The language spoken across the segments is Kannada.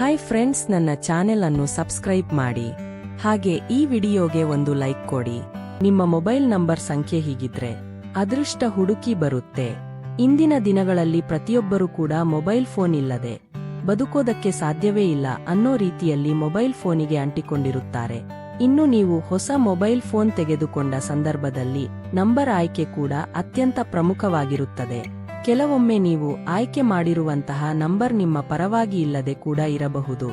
ಹಾಯ್ ಫ್ರೆಂಡ್ಸ್ ನನ್ನ ಚಾನೆಲ್ ಅನ್ನು ಸಬ್ಸ್ಕ್ರೈಬ್ ಮಾಡಿ. ಹಾಗೆ ಈ ವಿಡಿಯೋಗೆ ಒಂದು ಲೈಕ್ ಕೊಡಿ. ನಿಮ್ಮ ಮೊಬೈಲ್ ನಂಬರ್ ಸಂಖ್ಯೆ ಹೀಗಿದ್ರೆ, ಅದೃಷ್ಟ ಹುಡುಕಿ ಬರುತ್ತೆ. ಇಂದಿನ ದಿನಗಳಲ್ಲಿ ಪ್ರತಿಯೊಬ್ಬರೂ ಕೂಡ ಮೊಬೈಲ್ ಫೋನ್ ಇಲ್ಲದೆ ಬದುಕೋದಕ್ಕೆ ಸಾಧ್ಯವೇ ಇಲ್ಲ ಅನ್ನೋ ರೀತಿಯಲ್ಲಿ ಮೊಬೈಲ್ ಫೋನಿಗೆ ಅಂಟಿಕೊಂಡಿರುತ್ತಾರೆ. ಇನ್ನು ನೀವು ಹೊಸ ಮೊಬೈಲ್ ಫೋನ್ ತೆಗೆದುಕೊಂಡ ಸಂದರ್ಭದಲ್ಲಿ ನಂಬರ್ ಆಯ್ಕೆ ಕೂಡ ಅತ್ಯಂತ ಪ್ರಮುಖವಾಗಿರುತ್ತದೆ. ಕೆಲವೊಮ್ಮೆ ನೀವು ಆಯ್ಕೆ ಮಾಡಿರುವಂತಹ ನಂಬರ್ ನಿಮ್ಮ ಪರವಾಗಿ ಇಲ್ಲದೆ ಕೂಡ ಇರಬಹುದು.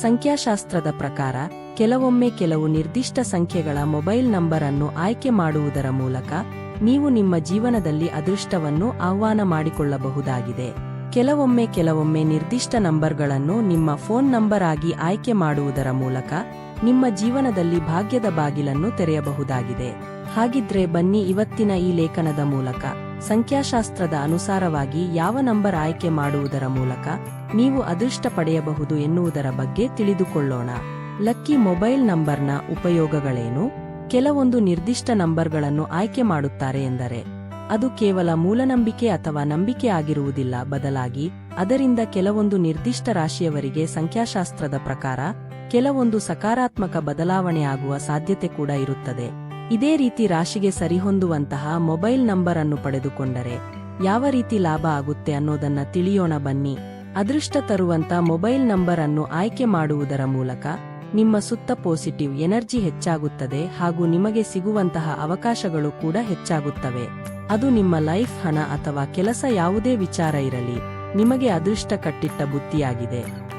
ಸಂಖ್ಯಾಶಾಸ್ತ್ರದ ಪ್ರಕಾರ, ಕೆಲವೊಮ್ಮೆ ಕೆಲವು ನಿರ್ದಿಷ್ಟ ಸಂಖ್ಯೆಗಳ ಮೊಬೈಲ್ ನಂಬರ್ ಅನ್ನು ಆಯ್ಕೆ ಮಾಡುವುದರ ಮೂಲಕ ನೀವು ನಿಮ್ಮ ಜೀವನದಲ್ಲಿ ಅದೃಷ್ಟವನ್ನು ಆಹ್ವಾನ ಮಾಡಿಕೊಳ್ಳಬಹುದಾಗಿದೆ. ಕೆಲವೊಮ್ಮೆ ಕೆಲವೊಮ್ಮೆ ನಿರ್ದಿಷ್ಟ ನಂಬರ್ಗಳನ್ನು ನಿಮ್ಮ ಫೋನ್ ನಂಬರ್ ಆಗಿ ಆಯ್ಕೆ ಮಾಡುವುದರ ಮೂಲಕ ನಿಮ್ಮ ಜೀವನದಲ್ಲಿ ಭಾಗ್ಯದ ಬಾಗಿಲನ್ನು ತೆರೆಯಬಹುದಾಗಿದೆ. ಹಾಗಿದ್ರೆ ಬನ್ನಿ ಇವತ್ತಿನ ಈ ಲೇಖನದ ಮೂಲಕ. ಸಂಖ್ಯಾಶಾಸ್ತ್ರದ ಅನುಸಾರವಾಗಿ ಯಾವ ನಂಬರ್ ಆಯ್ಕೆ ಮಾಡುವುದರ ಮೂಲಕ ನೀವು ಅದೃಷ್ಟ ಪಡೆಯಬಹುದು ಎನ್ನುವುದರ ಬಗ್ಗೆ ತಿಳಿದುಕೊಳ್ಳೋಣ. ಲಕ್ಕಿ ಮೊಬೈಲ್ ನಂಬರ್ನ ಉಪಯೋಗಗಳೇನು? ಕೆಲವೊಂದು ನಿರ್ದಿಷ್ಟ ನಂಬರ್ಗಳನ್ನು ಆಯ್ಕೆ ಮಾಡುತ್ತಾರೆ ಎಂದರೆ, ಅದು ಕೇವಲ ಮೂಲನಂಬಿಕೆ ಅಥವಾ ನಂಬಿಕೆ ಆಗಿರುವುದಿಲ್ಲ. ಬದಲಾಗಿ, ಅದರಿಂದ ಕೆಲವೊಂದು ನಿರ್ದಿಷ್ಟ ರಾಶಿಯವರಿಗೆ ಸಂಖ್ಯಾಶಾಸ್ತ್ರದ ಪ್ರಕಾರ, ಕೆಲವೊಂದು ಸಕಾರಾತ್ಮಕ ಬದಲಾವಣೆ ಆಗುವ ಸಾಧ್ಯತೆ ಕೂಡ ಇರುತ್ತದೆ. ಇದೇ ರೀತಿ ರಾಶಿಗೆ ಸರಿಹೊಂದುವಂತಹ ಮೊಬೈಲ್ ನಂಬರ್ ಅನ್ನು ಪಡೆದುಕೊಂಡರೆ ಯಾವ ರೀತಿ ಲಾಭ ಆಗುತ್ತೆ ಅನ್ನೋದನ್ನ ತಿಳಿಯೋಣ ಬನ್ನಿ. ಅದೃಷ್ಟ ತರುವಂತ ಮೊಬೈಲ್ ನಂಬರ್ ಅನ್ನು ಆಯ್ಕೆ ಮಾಡುವುದರ ಮೂಲಕ ನಿಮ್ಮ ಸುತ್ತ ಪಾಸಿಟಿವ್ ಎನರ್ಜಿ ಹೆಚ್ಚಾಗುತ್ತದೆ ಹಾಗೂ ನಿಮಗೆ ಸಿಗುವಂತಹ ಅವಕಾಶಗಳು ಕೂಡ ಹೆಚ್ಚಾಗುತ್ತವೆ. ಅದು ನಿಮ್ಮ ಲೈಫ್, ಹಣ ಅಥವಾ ಕೆಲಸ ಯಾವುದೇ ವಿಚಾರ ಇರಲಿ, ನಿಮಗೆ ಅದೃಷ್ಟ ಕಟ್ಟಿಟ್ಟ ಬುದ್ಧಿಯಾಗಿದೆ.